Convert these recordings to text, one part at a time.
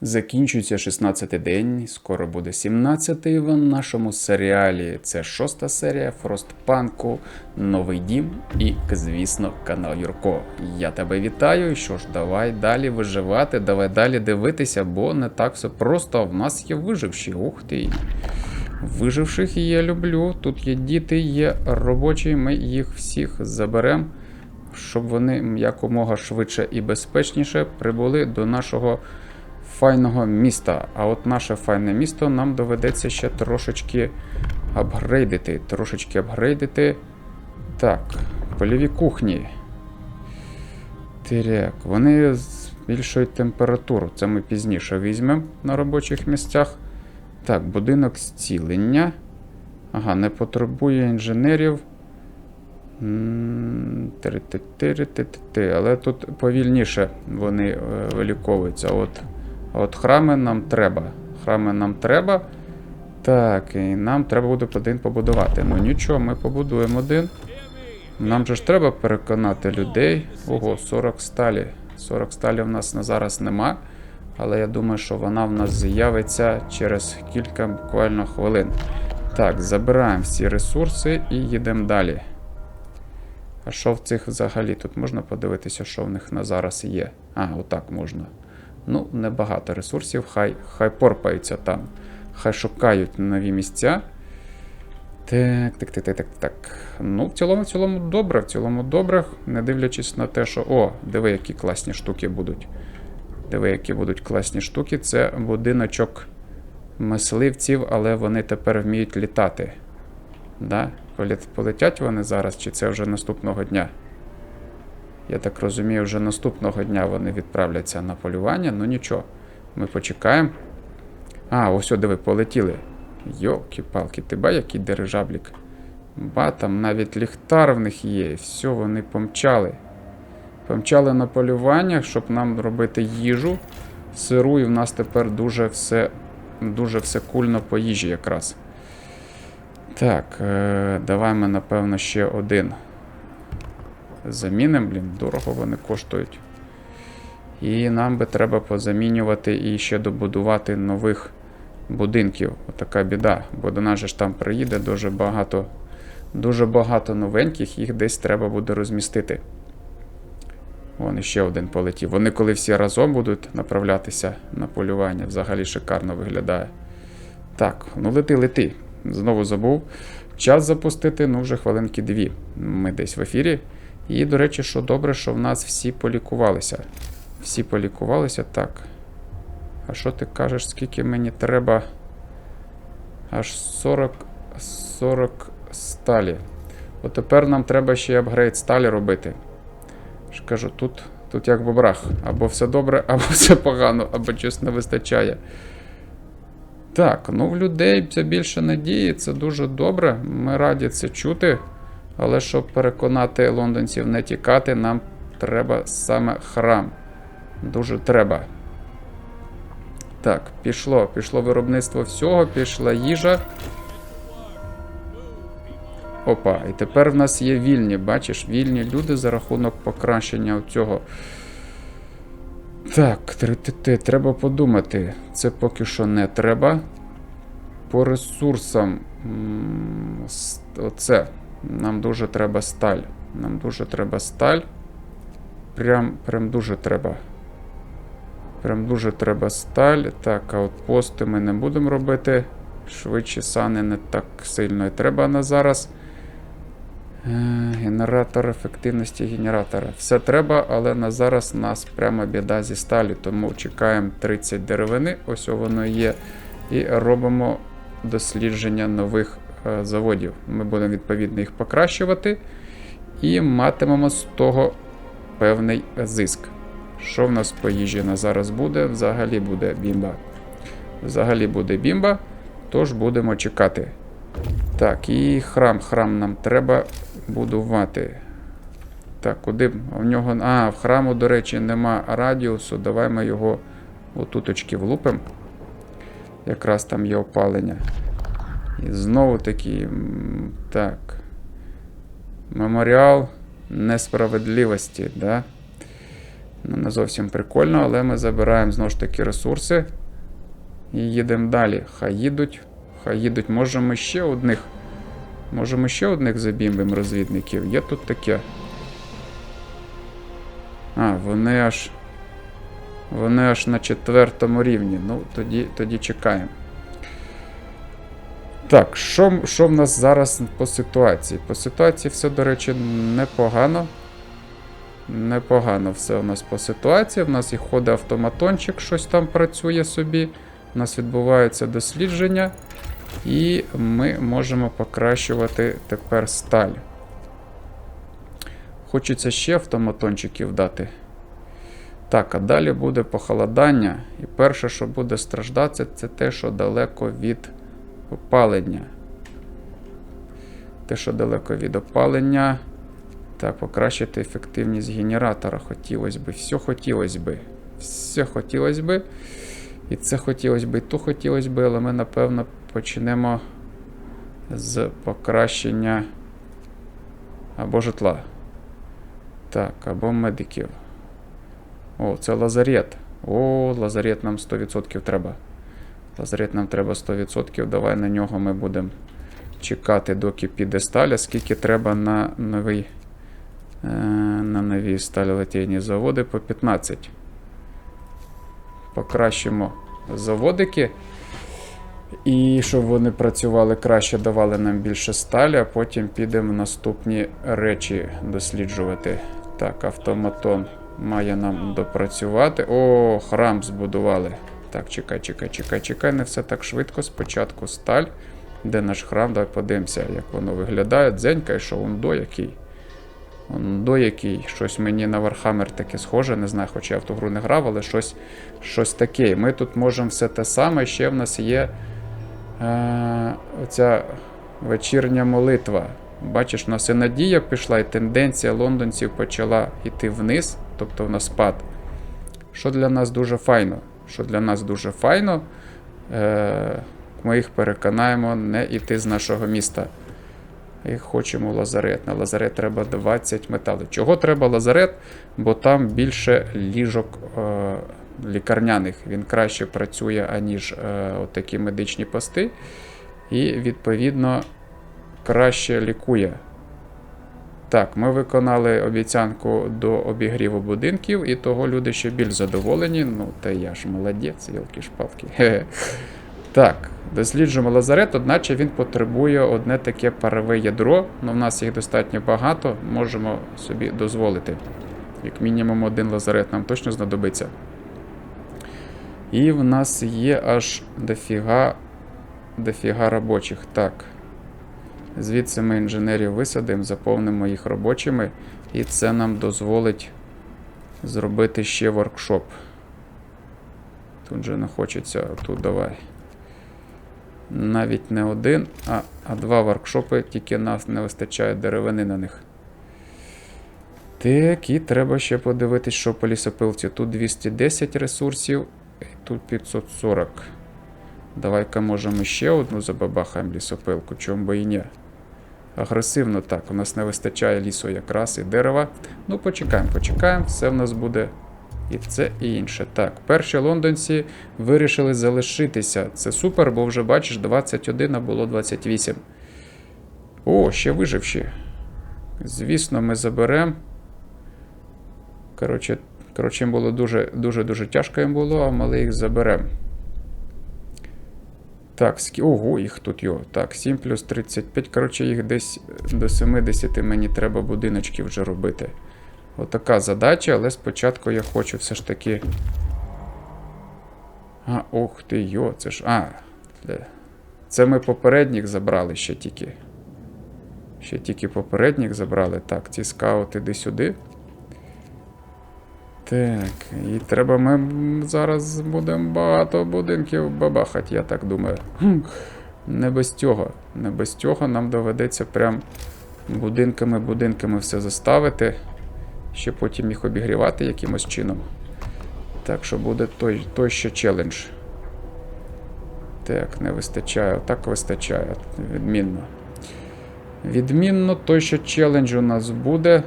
Закінчується 16-й день, скоро буде 17-й в нашому серіалі. Це шоста серія Фростпанку, Новий Дім і, звісно, канал Юрко. Я тебе вітаю. Що ж, давай далі виживати, давай далі дивитися, бо не так все просто. В нас є виживші. Ух ти. Виживших я люблю. Тут є діти, є робочі, ми їх всіх заберемо, щоб вони якомога швидше і безпечніше прибули до нашого файного міста. А от наше файне місто нам доведеться ще трошечки апгрейдити. Трошечки апгрейдити. Так, польові кухні. Тиряк. Вони збільшують температуру. Це ми пізніше візьмемо на робочих місцях. Так, будинок зцілення. Ага, не потребує інженерів. Але тут повільніше вони е, виліковуються. От, от храми нам треба. Храми нам треба. Так, і нам треба буде один побудувати. Ну нічого, ми побудуємо один. Нам же ж треба переконати людей. Ого, 40 сталі. 40 сталі в нас на зараз нема. Але я думаю, що вона в нас з'явиться через кілька буквально хвилин. Так, забираємо всі ресурси і їдемо далі. А що в цих взагалі? Тут можна подивитися, що в них на зараз є. А, отак можна. Ну, небагато ресурсів, хай, хай порпаються там. Хай шукають нові місця. Так, так, так, так, так, так. Ну, в цілому, в цілому добре, в цілому добре, не дивлячись на те, що. О, диви, які класні штуки будуть. Диви, які будуть класні штуки. Це будиночок мисливців, але вони тепер вміють літати. Да? Полетять вони зараз, чи це вже наступного дня? Я так розумію, вже наступного дня вони відправляться на полювання. Ну нічого, ми почекаємо. А, ось, о, диви, полетіли. Йолки-палки, ти ба, який дирижаблік. Ба, там навіть ліхтар в них є, все, вони помчали. Помчали на полювання, щоб нам робити їжу. Сиру, і в нас тепер дуже все, дуже все кульно по їжі якраз. Так, е, давай ми, напевно, ще один. Замінимо, блін, дорого вони коштують. І нам би треба позамінювати і ще добудувати нових будинків. Отака біда. Бо до нас же ж там приїде дуже багато, дуже багато новеньких, їх десь треба буде розмістити. Вон іще один полетів. Вони, коли всі разом будуть направлятися на полювання, взагалі шикарно виглядає. Так, ну лети, лети. Знову забув. Час запустити, ну вже хвилинки дві. Ми десь в ефірі. І, до речі, що добре, що в нас всі полікувалися. Всі полікувалися, так. А що ти кажеш, скільки мені треба? Аж 40 40 сталі. От тепер нам треба ще й апгрейд сталі робити. Ж кажу, тут, тут як в бобрах. Або все добре, або все погано, або щось не вистачає. Так, ну в людей це більше надії, це дуже добре. Ми раді це чути. Але щоб переконати лондонців не тікати, нам треба саме храм. Дуже треба. Так, пішло. Пішло виробництво всього, пішла їжа. Опа, і тепер в нас є вільні, бачиш, вільні люди за рахунок покращення цього. Так, треба подумати. Це поки що не треба. По ресурсам. Оце. Нам дуже треба сталь. Нам дуже треба сталь. Прям, прям дуже треба. Прям дуже треба сталь. Так, а от пости ми не будемо робити. Швидші сани не так сильно і треба на зараз. Е, Генератор ефективності генератора. Все треба, але на зараз нас прямо біда зі сталі, тому чекаємо 30 деревини, ось воно є. І робимо дослідження нових заводів. Ми будемо відповідно їх покращувати і матимемо з того певний зиск. Що в нас по їжі на зараз буде? Взагалі буде бімба. Взагалі буде бімба, тож будемо чекати. Так, і храм. Храм нам треба будувати. Так, куди? В нього. А, в храму, до речі, нема радіусу. Давай ми його отуточки влупимо. Якраз там є опалення. І знову таки. Так. Меморіал несправедливості, да? Ну, не зовсім прикольно, але ми забираємо знову ж таки ресурси. І їдемо далі. Хай їдуть. Хай їдуть. Може ми ще одних. Може ми ще одних забімбимо розвідників. Є тут таке. А, вони аж. Вони аж на четвертому рівні. Ну, тоді, тоді чекаємо. Так, що, що в нас зараз по ситуації? По ситуації все, до речі, непогано. Непогано все у нас по ситуації. В нас і ходить автоматончик, щось там працює собі. У нас відбуваються дослідження. І ми можемо покращувати тепер сталь. Хочеться ще автоматончиків дати. Так, а далі буде похолодання. І перше, що буде страждати, це те, що далеко від опалення. Те, що далеко від опалення. Так, покращити ефективність генератора хотілося би. Все хотілося би. Все хотілося би. І це хотілося би, і то хотілося би, але ми, напевно, почнемо з покращення або житла. Так, або медиків. О, це лазарет. О, лазарет нам 100% треба. Лазарет нам треба 100%. Давай на нього ми будемо чекати, доки піде сталь. А Скільки треба на новий, е, на нові сталелитейні заводи по 15. Покращимо заводики. І щоб вони працювали краще, давали нам більше сталі, а потім підемо наступні речі досліджувати. Так, автоматон має нам допрацювати. О, храм збудували. Так, чекай, чекай, чекай, чекай, не все так швидко. Спочатку сталь. Де наш храм? Давай подивимося, як воно виглядає. Дзенька і що, он до який. Он до який. Щось мені на Warhammer таке схоже, не знаю, хоча я в ту гру не грав, але щось, щось таке. Ми тут можемо все те саме. Ще в нас є е, оця вечірня молитва. Бачиш, у нас і надія пішла, і тенденція лондонців почала йти вниз, тобто в нас спад. Що для нас дуже файно. Що для нас дуже файно, е, ми їх переконаємо не йти з нашого міста. І хочемо лазарет. На лазарет треба 20 металів. Чого треба лазарет? Бо там більше ліжок е, лікарняних. Він краще працює, аніж е, такі медичні пости. І, відповідно, краще лікує. Так, ми виконали обіцянку до обігріву будинків, і того люди ще більш задоволені. Ну, та я ж молодець, йолки шпалки Так, досліджуємо лазарет, одначе він потребує одне таке парове ядро. Ну, в нас їх достатньо багато, можемо собі дозволити. Як мінімум один лазарет нам точно знадобиться. І в нас є аж дофіга, дофіга робочих. Так. Звідси ми інженерів висадимо, заповнимо їх робочими, і це нам дозволить зробити ще воркшоп. Тут же не хочеться, тут давай. Навіть не один, а, а два воркшопи, тільки нас не вистачає деревини на них. Так, і треба ще подивитись, що по лісопилці. Тут 210 ресурсів, і тут 540. Давай-ка можемо ще одну забабахаємо лісопилку, чому би і ні. Агресивно так, у нас не вистачає лісу якраз і дерева. Ну, почекаємо, почекаємо, все в нас буде і це і інше. Так, перші лондонці вирішили залишитися. Це супер, бо вже бачиш, 21, а було 28. О, ще виживші. Звісно, ми заберемо. Коротше, коротше, їм було дуже дуже тяжко їм було, а ми їх заберемо. Так, скі... ого, їх тут йо. Так, 7 плюс 35. Коротше, їх десь до 70 мені треба будиночки вже робити. Отака задача, але спочатку я хочу все ж таки. А, ох ти йо, це ж. А, це ми попередніх забрали ще тільки. Ще тільки попередніх забрали. Так, ці скаути іди сюди. Так, і треба ми зараз будемо багато будинків бабахати, я так думаю. Не без цього. Не без цього нам доведеться прям будинками-будинками все заставити. Ще потім їх обігрівати якимось чином. Так що буде той, той ще челендж. Так, не вистачає. Так вистачає. Відмінно. Відмінно, той ще челендж у нас буде.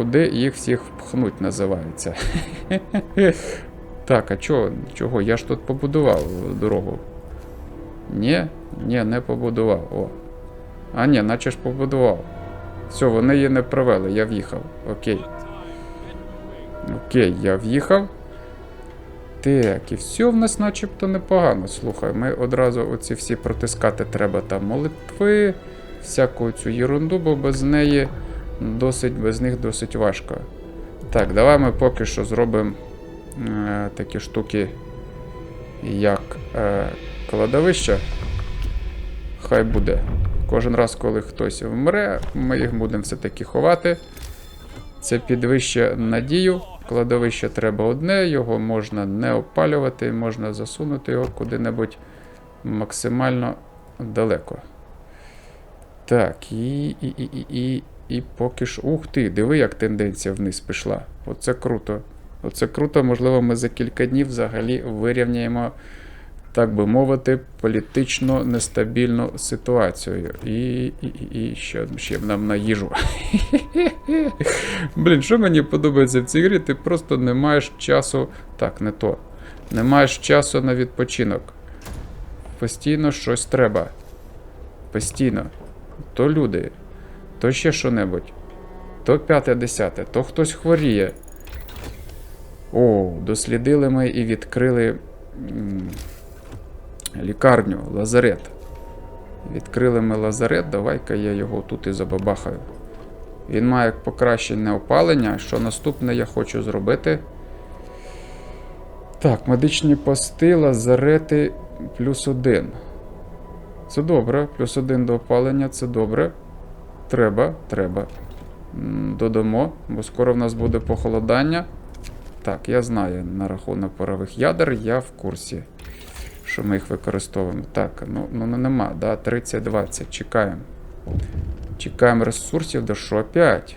Куди їх всіх впхнуть, називається. Так, а чого? Чого? Я ж тут побудував дорогу. Ні, ні, не побудував. О. А ні, наче ж побудував. Все, вони її не провели, я в'їхав. Окей. Окей, я в'їхав. Так, і все в нас начебто непогано. Слухай, ми одразу оці всі протискати треба там молитви, всяку цю єрунду, бо без неї досить, без них досить важко. Так, давай ми поки що зробимо е, такі штуки, як е, кладовище. Хай буде. Кожен раз, коли хтось вмре, ми їх будемо все-таки ховати. Це підвищує надію. Кладовище треба одне, його можна не опалювати, можна засунути його куди-небудь максимально далеко. Так, і, і, і, і, і, і поки що. Ух ти, диви, як тенденція вниз пішла. Оце круто. Оце круто, можливо, ми за кілька днів взагалі вирівняємо, так би мовити, політично нестабільну ситуацію. І, і, і, ще, ще нам на їжу. Блін, що мені подобається в цій грі? Ти просто не маєш часу. Так, не то. Не маєш часу на відпочинок. Постійно щось треба. Постійно. То люди, то ще що-небудь. То п'яте десяте, то хтось хворіє. О, дослідили ми і відкрили м, лікарню, лазарет. Відкрили ми лазарет, давай-ка я його тут і забабахаю. Він має покращене опалення. Що наступне я хочу зробити? Так, медичні пости, лазарети плюс один. Це добре. Плюс один до опалення це добре. Треба, треба. Додамо, бо скоро в нас буде похолодання. Так, я знаю на рахунок парових ядер, я в курсі, що ми їх використовуємо. Так, ну, ну ну, нема, да, 30-20. Чекаємо. Чекаємо ресурсів, да що опять?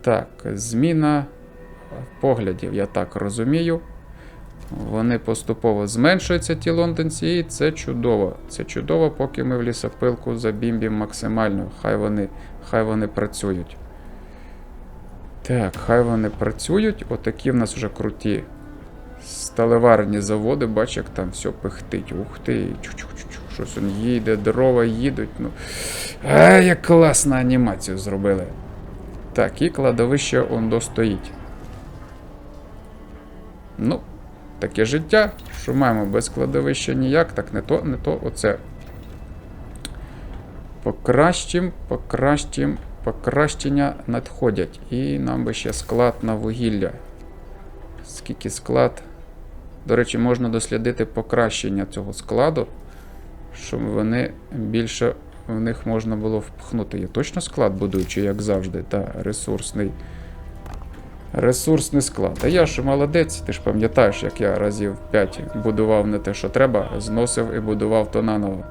Так, зміна поглядів, я так розумію. Вони поступово зменшуються, ті лондонці, і це чудово. Це чудово, поки ми в лісопилку забімбім максимально. Хай вони, хай вони працюють. Так, хай вони працюють. Отакі в нас вже круті сталеварні заводи, бач, як там все пихтить. Ух ти, чу-чу-чу-чу, щось он їде, дрова їдуть. Ну. А, як класно анімацію зробили. Так, і кладовище он достоїть. Ну, таке життя, що маємо без кладовища ніяк, так не то, не то, оце. Покращим, покращим, покращення надходять. І нам би ще склад на вугілля. Скільки склад. До речі, можна дослідити покращення цього складу, щоб вони більше в них можна було впхнути. Я точно склад будую, чи як завжди, та ресурсний. Ресурсний склад. А я ж молодець, ти ж пам'ятаєш, як я разів 5 будував не те, що треба, зносив і будував то наново.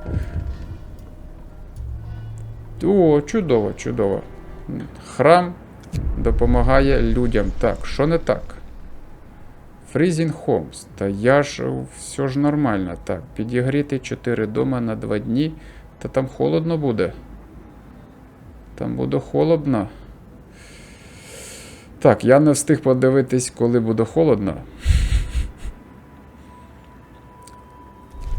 О, чудово, чудово. Храм допомагає людям. Так, що не так? Freezing Homes. Та я ж все ж нормально. Так, підігріти 4 дома на 2 дні. Та там холодно буде. Там буде холодно. Так, я не встиг подивитись, коли буде холодно.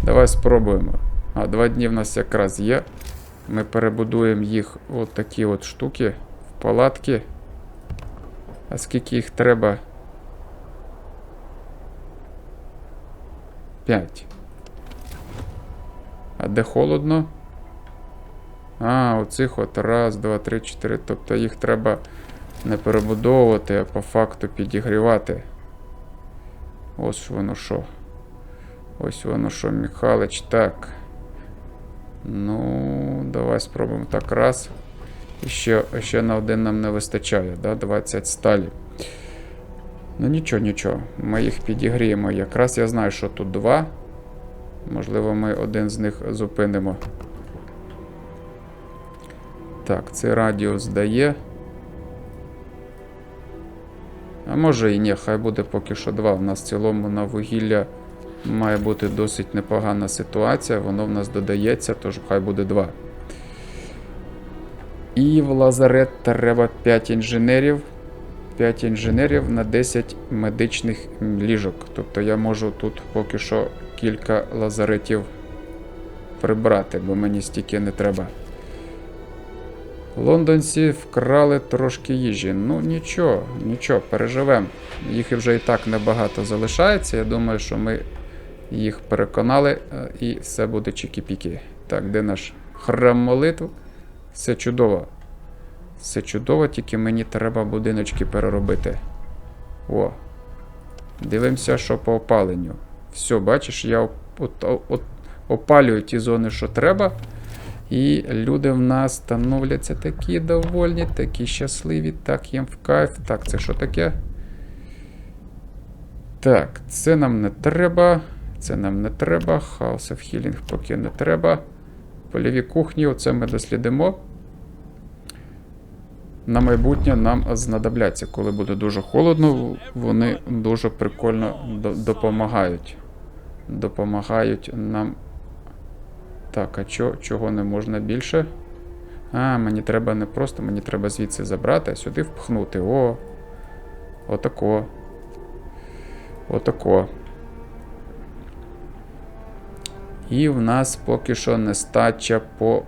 Давай спробуємо. А, два дні в нас якраз є. Ми перебудуємо їх от такі от штуки в палатки. А скільки їх треба? 5. А де холодно? А, оцих от раз, два, три, чотири. Тобто їх треба не перебудовувати, а по факту підігрівати. Ось воно що. Ось воно що, Михалич. Так. Ну, давай спробуємо так раз. І ще, ще на один нам не вистачає, да? 20 сталі. Ну нічого, нічого. Ми їх підігріємо. Якраз я знаю, що тут два. Можливо, ми один з них зупинимо. Так, цей радіус дає. А може і ні, хай буде поки що два. У нас в цілому на вугілля має бути досить непогана ситуація, воно в нас додається, тож хай буде два. І в лазарет треба 5 інженерів. 5 інженерів на 10 медичних ліжок. Тобто я можу тут поки що кілька лазаретів прибрати, бо мені стільки не треба. Лондонці вкрали трошки їжі. Ну нічого, нічого, переживемо. Їх вже і так небагато залишається. Я думаю, що ми їх переконали е, і все буде чікі-пікі. Так, де наш храм молитв? Все чудово. Все чудово, тільки мені треба будиночки переробити. О. Дивимося, що по опаленню. Все, бачиш, я оп- от, от, опалюю ті зони, що треба. І люди в нас становляться такі довольні, такі щасливі, так їм в кайф. Так, це що таке? Так, це нам не треба. Це нам не треба. House of Healing поки не треба. Польові кухні, оце ми дослідимо. На майбутнє нам знадобляться. Коли буде дуже холодно, вони дуже прикольно допомагають. Допомагають нам. Так, а чо, чого не можна більше? А, мені треба не просто, мені треба звідси забрати, а сюди впхнути. О. Отако. Отако. І в нас поки що нестача по,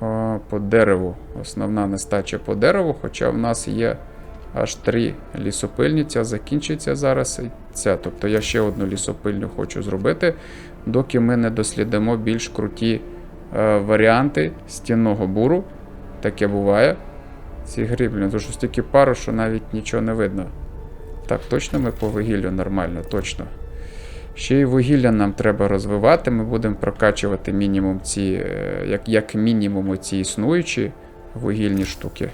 о, по дереву. Основна нестача по дереву, хоча в нас є аж три лісопильні. Ця закінчиться зараз. і Ця. Тобто я ще одну лісопильню хочу зробити, доки ми не дослідимо більш круті е, варіанти стінного буру. Таке буває. Ці грі, блін, то що стільки пару, що навіть нічого не видно. Так, точно ми по вугіллю нормально, точно. Ще й вугілля нам треба розвивати. Ми будемо прокачувати мінімум ці, е, як, як мінімум ці існуючі вугільні штуки.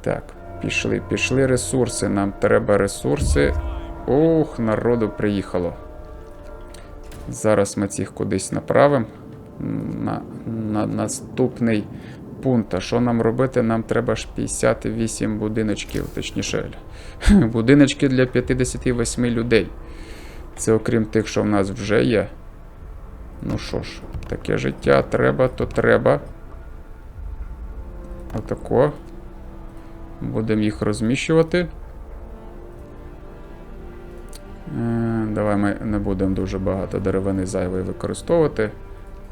Так, пішли, пішли ресурси. Нам треба ресурси. Ух, народу приїхало. Зараз ми цих кудись направимо. На, на наступний пункт. А що нам робити? Нам треба ж 58 будиночків, точніше. Будиночки для 58 людей. Це окрім тих, що в нас вже є. Ну що ж, таке життя треба, то треба. Отако. Будемо їх розміщувати. Давай ми не будемо дуже багато деревини зайвої використовувати.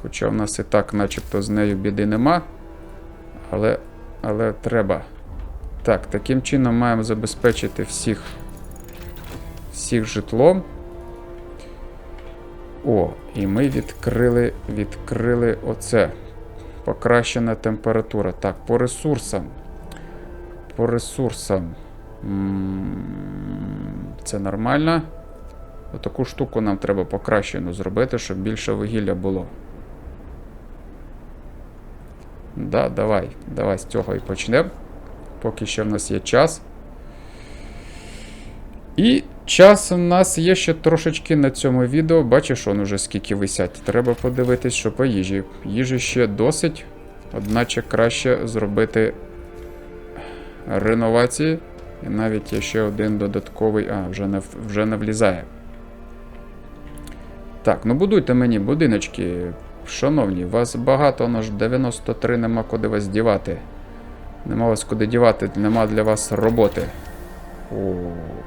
Хоча в нас і так, начебто, з нею біди нема. Але, але треба. Так, таким чином маємо забезпечити всіх, всіх житлом. О, і ми відкрили, відкрили оце. Покращена температура. Так, по ресурсам. По ресурсам. М, Це нормально. Отаку штуку нам треба покращену зробити, щоб більше вугілля було. Да, давай, давай з цього і почнемо. Поки ще в нас є час. І час у нас є ще трошечки на цьому відео. Бачиш, он уже скільки висять. Треба подивитись, що по їжі. Їжі ще досить. Одначе краще зробити реновації. І навіть є ще один додатковий. А, вже не, вже не влізає. Так, ну будуйте мені будиночки. Шановні, вас багато, ну ж 93 нема куди вас дівати. Нема вас куди дівати, нема для вас роботи. О,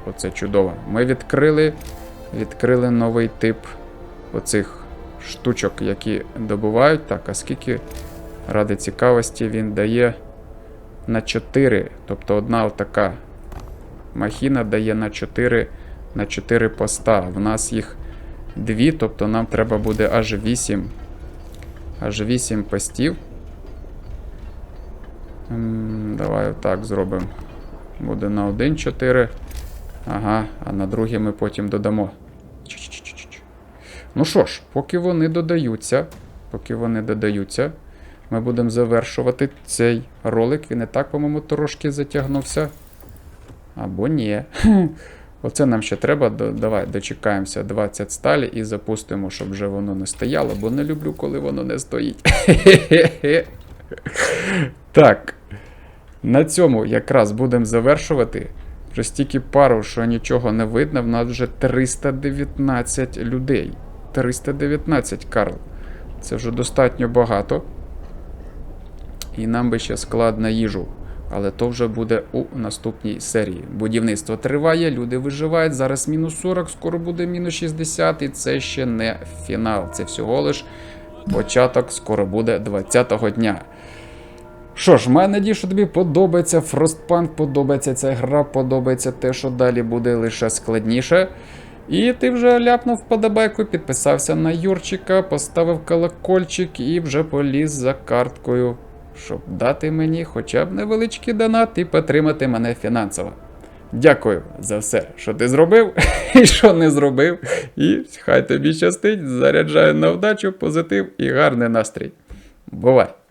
оце чудово. Ми відкрили, відкрили новий тип оцих штучок, які добувають. Так, а скільки ради цікавості він дає на 4. Тобто одна отака махіна дає на 4, на 4 поста. В нас їх дві, тобто нам треба буде аж 8. Аж 8 постів. Давай отак зробимо. Буде на 1 4. Ага, а на другий ми потім додамо. Ну що ж, поки вони додаються, поки вони додаються, ми будемо завершувати цей ролик. Він і так, по-моєму, трошки затягнувся. Або ні. Оце нам ще треба. Давай дочекаємося 20 сталі і запустимо, щоб вже воно не стояло, бо не люблю, коли воно не стоїть. Так. На цьому якраз будемо завершувати. Вже стільки пару, що нічого не видно, в нас вже 319 людей. 319, Карл. Це вже достатньо багато. І нам би ще склад на їжу Але то вже буде у наступній серії. Будівництво триває, люди виживають. Зараз мінус 40, скоро буде мінус 60, і це ще не фінал. Це всього лиш початок, скоро буде 20-го дня. Що ж, маю надію, що тобі подобається Frostpunk, подобається ця гра, подобається те, що далі буде лише складніше. І ти вже ляпнув вподобайку, підписався на Юрчика, поставив колокольчик і вже поліз за карткою, щоб дати мені хоча б невеличкий донат і підтримати мене фінансово. Дякую за все, що ти зробив і що не зробив. І хай тобі щастить, заряджаю на вдачу, позитив і гарний настрій. Бувай!